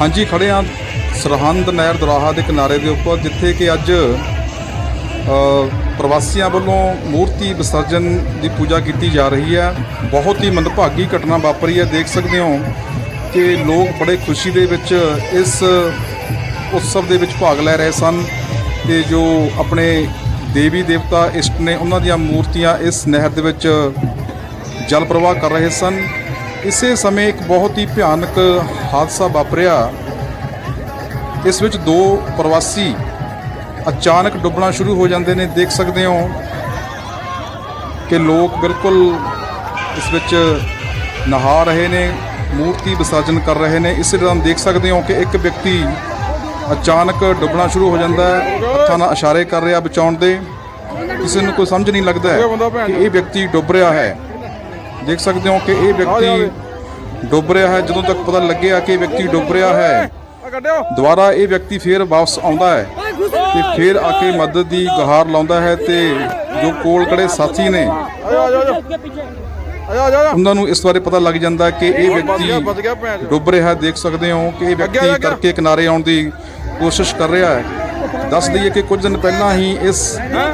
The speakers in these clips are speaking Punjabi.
ਹਾਂਜੀ, ਖੜੇ ਆ ਸਰਹੰਦ ਨਹਿਰ ਦੁਰਾਹਾ ਦੇ ਕਿਨਾਰੇ ਦੇ ਉੱਪਰ, ਜਿੱਥੇ ਕਿ ਅੱਜ ਪ੍ਰਵਾਸੀਆਂ ਵੱਲੋਂ ਮੂਰਤੀ ਵਿਸਰਜਨ ਦੀ ਪੂਜਾ ਕੀਤੀ ਜਾ ਰਹੀ ਹੈ। ਬਹੁਤ ਹੀ ਮੰਦਭਾਗੀ ਘਟਨਾ ਵਾਪਰੀ ਹੈ। ਦੇਖ ਸਕਦੇ ਹੋ ਕਿ ਲੋਕ ਬੜੇ ਖੁਸ਼ੀ ਦੇ ਵਿੱਚ ਇਸ ਉਤਸਵ ਦੇ ਵਿੱਚ ਭਾਗ ਲੈ ਰਹੇ ਸਨ ਤੇ ਜੋ ਆਪਣੇ ਦੇਵੀ ਦੇਵਤਾ ਇਸ਼ਟ ਨੇ ਉਹਨਾਂ ਦੀਆਂ ਮੂਰਤੀਆਂ ਇਸ ਨਹਿਰ ਦੇ ਵਿੱਚ ਜਲ ਪ੍ਰਵਾਹ ਕਰ ਰਹੇ ਸਨ। ਇਸੇ ਸਮੇਂ ਇੱਕ ਬਹੁਤ ਹੀ ਭਿਆਨਕ ਹਾਦਸਾ ਵਾਪਰਿਆ। ਇਸ ਵਿੱਚ ਦੋ ਪ੍ਰਵਾਸੀ ਅਚਾਨਕ ਡੁੱਬਣਾ ਸ਼ੁਰੂ ਹੋ ਜਾਂਦੇ ਨੇ। ਦੇਖ ਸਕਦੇ ਹੋ ਕਿ ਲੋਕ ਬਿਲਕੁਲ ਇਸ ਵਿੱਚ ਨਹਾ ਰਹੇ ਨੇ, ਮੂਰਤੀ ਵਿਸਰਜਨ ਕਰ ਰਹੇ ਨੇ। ਇਸੇ ਤਰ੍ਹਾਂ ਦੇਖ ਸਕਦੇ ਹੋ ਕਿ ਇੱਕ ਵਿਅਕਤੀ ਅਚਾਨਕ ਡੁੱਬਣਾ ਸ਼ੁਰੂ ਹੋ ਜਾਂਦਾ ਹੈ, ਹੱਥਾਂ ਨਾਲ ਇਸ਼ਾਰੇ ਕਰ ਰਿਹਾ ਬਚਾਉਣ ਦੇ। ਕਿਸੇ ਨੂੰ ਕੋਈ ਸਮਝ ਨਹੀਂ ਲੱਗਦਾ ਕਿ ਇਹ ਵਿਅਕਤੀ ਡੁੱਬ ਰਿਹਾ ਹੈ। ਦੇਖ ਸਕਦੇ ਹੋ ਕਿ ਇਹ ਵਿਅਕਤੀ ਡੁੱਬ ਰਿਹਾ ਹੈ। ਜਦੋਂ ਤੱਕ ਪਤਾ ਲੱਗਿਆ ਕਿ ਇਹ ਵਿਅਕਤੀ ਡੁੱਬ ਰਿਹਾ ਹੈ ਦੁਬਾਰਾ ਇਹ ਵਿਅਕਤੀ ਫੇਰ ਵਾਪਸ ਆਉਂਦਾ ਹੈ ਤੇ ਫੇਰ ਆ ਕੇ ਮਦਦ ਦੀ ਗੁਹਾਰ ਲਾਉਂਦਾ ਹੈ ਤੇ ਜੋ ਕੋਲ ਖੜੇ ਸਾਥੀ ਨੇ ਉਹਨਾਂ ਨੂੰ ਇਸ ਬਾਰੇ ਪਤਾ ਲੱਗ ਜਾਂਦਾ ਕਿ ਇਹ ਵਿਅਕਤੀ। ਡੁੱਬ ਰਿਹਾ ਹੈ। ਦੇਖ ਸਕਦੇ ਹੋ ਕਿ ਇਹ ਵਿਅਕਤੀ। ਕਰਕੇ ਕਿਨਾਰੇ ਆਉਣ ਦੀ ਕੋਸ਼ਿਸ਼ ਕਰ ਰਿਹਾ ਹੈ। ਦੱਸ ਦਈਏ ਕਿ ਕੁਝ ਦਿਨ ਪਹਿਲਾਂ ਹੀ ਇਸ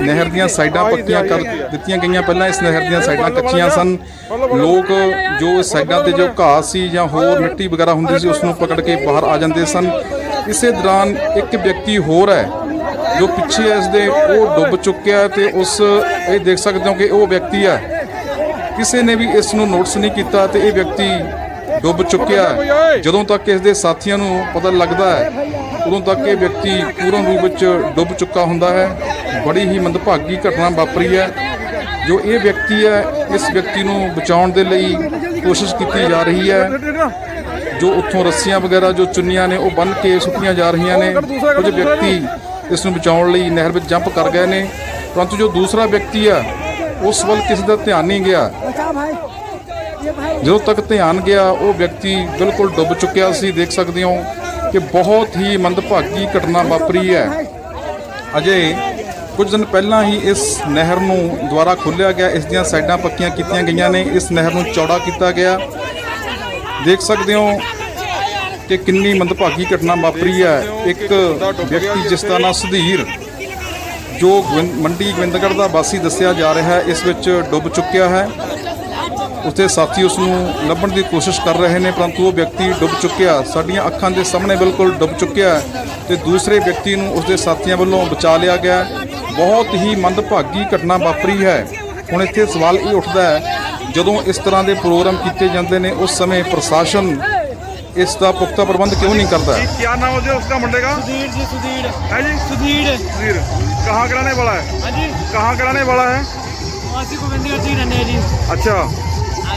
ਨਹਿਰ ਦੀਆਂ ਸਾਈਡਾਂ ਪੱਕੀਆਂ ਕਰ ਦਿੱਤੀਆਂ ਗਈਆਂ। ਪਹਿਲਾਂ ਇਸ ਨਹਿਰ ਦੀਆਂ ਸਾਈਡਾਂ ਕੱਚੀਆਂ ਸਨ। ਲੋਕ ਜੋ ਇਸ ਸਾਈਡਾਂ ਤੇ ਜੋ ਘਾਹ ਸੀ ਜਾਂ ਹੋਰ ਮਿੱਟੀ ਵਗੈਰਾ ਹੁੰਦੀ ਸੀ, ਉਸ ਨੂੰ ਪਕੜ ਕੇ ਬਾਹਰ ਆ ਜਾਂਦੇ ਸਨ। ਇਸੇ ਦੌਰਾਨ ਇੱਕ ਵਿਅਕਤੀ ਹੋਰ ਹੈ, ਜੋ ਪਿੱਛੇ ਹੈ ਇਸ ਦੇ ਉਹ ਡੁੱਬ ਚੁੱਕਿਆ ਹੈ ਤੇ ਉਸ, ਇਹ ਦੇਖ ਸਕਦੇ ਹੋ ਕਿ ਉਹ ਵਿਅਕਤੀ ਹੈ। ਕਿਸੇ ਨੇ ਵੀ ਇਸ ਨੂੰ ਨੋਟਿਸ ਨਹੀਂ ਕੀਤਾ ਤੇ ਇਹ ਵਿਅਕਤੀ ਡੁੱਬ ਚੁੱਕਿਆ ਜਦੋਂ ਤੱਕ ਇਸ ਦੇ ਸਾਥੀਆਂ ਨੂੰ ਪਤਾ ਲੱਗਦਾ ਹੈ ਉਦੋਂ ਤੱਕ ਇਹ ਵਿਅਕਤੀ ਪੂਰਨ ਰੂਪ ਵਿੱਚ ਡੁੱਬ ਚੁੱਕਾ ਹੁੰਦਾ ਹੈ। ਬੜੀ ਹੀ ਮੰਦਭਾਗੀ ਘਟਨਾ ਵਾਪਰੀ ਹੈ, ਜੋ ਇਹ ਵਿਅਕਤੀ ਹੈ, ਇਸ ਵਿਅਕਤੀ ਨੂੰ ਬਚਾਉਣ ਦੇ ਲਈ ਕੋਸ਼ਿਸ਼ ਕੀਤੀ ਜਾ ਰਹੀ ਹੈ। ਜੋ ਉੱਥੋਂ ਰੱਸੀਆਂ ਵਗੈਰਾ ਜੋ ਚੁੰਨੀਆਂ ਨੇ, ਉਹ ਬੰਨ ਕੇ ਸੁੱਟੀਆਂ ਜਾ ਰਹੀਆਂ ਨੇ। ਕੁਝ ਵਿਅਕਤੀ ਇਸ ਨੂੰ ਬਚਾਉਣ ਲਈ ਨਹਿਰ ਵਿੱਚ ਜੰਪ ਕਰ ਗਏ ਨੇ। ਪਰੰਤੂ ਜੋ ਦੂਸਰਾ ਵਿਅਕਤੀ ਹੈ, ਉਸ ਵੱਲ ਕਿਸੇ ਦਾ ਧਿਆਨ ਨਹੀਂ ਗਿਆ। ਜਦੋਂ ਤੱਕ ਧਿਆਨ ਗਿਆ, ਉਹ ਵਿਅਕਤੀ ਬਿਲਕੁਲ ਡੁੱਬ ਚੁੱਕਿਆ ਸੀ। ਦੇਖ ਸਕਦੇ ਹੋ ਕਿ ਬਹੁਤ ਹੀ ਮੰਦਭਾਗੀ ਘਟਨਾ ਵਾਪਰੀ ਹੈ। ਅਜੇ ਕੁਝ ਦਿਨ ਪਹਿਲਾਂ ਹੀ ਇਸ ਨਹਿਰ ਨੂੰ ਦੁਬਾਰਾ ਖੋਲ੍ਹਿਆ ਗਿਆ। ਇਸ ਦੀਆਂ ਸਾਈਡਾਂ ਪੱਕੀਆਂ ਕੀਤੀਆਂ ਗਈਆਂ ਨੇ। ਇਸ ਨਹਿਰ ਨੂੰ ਚੌੜਾ ਕੀਤਾ ਗਿਆ। ਦੇਖ ਸਕਦੇ ਹੋ ਕਿ ਕਿੰਨੀ ਮੰਦਭਾਗੀ ਘਟਨਾ ਵਾਪਰੀ ਹੈ। ਇੱਕ ਵਿਅਕਤੀ ਜਿਸ ਦਾ ਨਾਮ ਸੁਧੀਰ, ਜੋ ਗੋਬਿੰਦ- ਮੰਡੀ ਗੋਬਿੰਦਗੜ੍ਹ ਦਾ ਵਾਸੀ ਦੱਸਿਆ ਜਾ ਰਿਹਾ ਹੈ, ਇਸ ਵਿੱਚ ਡੁੱਬ ਚੁੱਕਿਆ ਹੈ। ਉਸਦੇ ਸਾਥੀ ਉਸ ਨੂੰ ਲੱਭਣ ਦੀ ਕੋਸ਼ਿਸ਼ ਕਰ ਰਹੇ ਨੇ ਪਰੰਤੂ ਉਹ ਵਿਅਕਤੀ ਡੁੱਬ ਚੁੱਕਿਆ ਸਾਡੀਆਂ ਅੱਖਾਂ ਦੇ ਸਾਹਮਣੇ ਬਿਲਕੁਲ ਡੁੱਬ ਚੁੱਕਿਆ ਹੈ ਤੇ ਦੂਸਰੇ ਵਿਅਕਤੀ ਨੂੰ ਉਸਦੇ ਸਾਥੀਆਂ ਵੱਲੋਂ ਬਚਾ ਲਿਆ ਗਿਆ ਹੈ। ਬਹੁਤ ਹੀ ਮੰਦਭਾਗੀ ਘਟਨਾ ਵਾਪਰੀ ਹੈ ਹੁਣ ਇੱਥੇ ਸਵਾਲ ਇਹ ਉੱਠਦਾ ਹੈ ਜਦੋਂ ਇਸ ਤਰ੍ਹਾਂ ਦੇ ਪ੍ਰੋਗਰਾਮ ਕੀਤੇ ਜਾਂਦੇ ਨੇ ਉਸ ਸਮੇਂ ਪ੍ਰਸ਼ਾਸਨ ਇਸ ਦਾ ਪੁਖਤਾ ਪ੍ਰਬੰਧ ਕਿਉਂ ਨਹੀਂ ਕਰਦਾ क्या नाम है जी उसका मुंडे का सुधीर जी सुधीर है जी सुधीर सुधीर कहाँ का रहने वाला है हाँ जी कहाँ का रहने वाला है वासी गोबिंदगढ़ जी रहने जी ਅੱਛਾ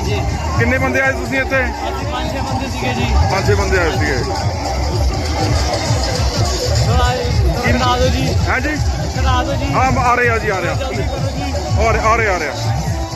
जी ਕਿੰਨੇ ਬੰਦੇ ਆਏ ਤੁਸੀਂ ਇੱਥੇ? ਅਸੀਂ ਪੰਜ ਛੇ ਬੰਦੇ ਸੀਗੇ ਜੀ। ਪੰਜ ਛੇ ਬੰਦੇ ਆਏ ਸੀਗੇ। ਥੋੜਾ ਕਰਾ ਦਿਓ ਜੀ। ਹੈ ਜੀ? ਕਰਾ ਦਿਓ ਜੀ। ਹਾਂ ਆ ਰਹੇ ਆ ਜੀ ਆ ਰਹੇ। ਆ ਜਲਦੀ ਕਰੋ ਜੀ। ਆ ਰਹੇ ਆ ਰਹੇ ਆ ਰਹੇ। ਆ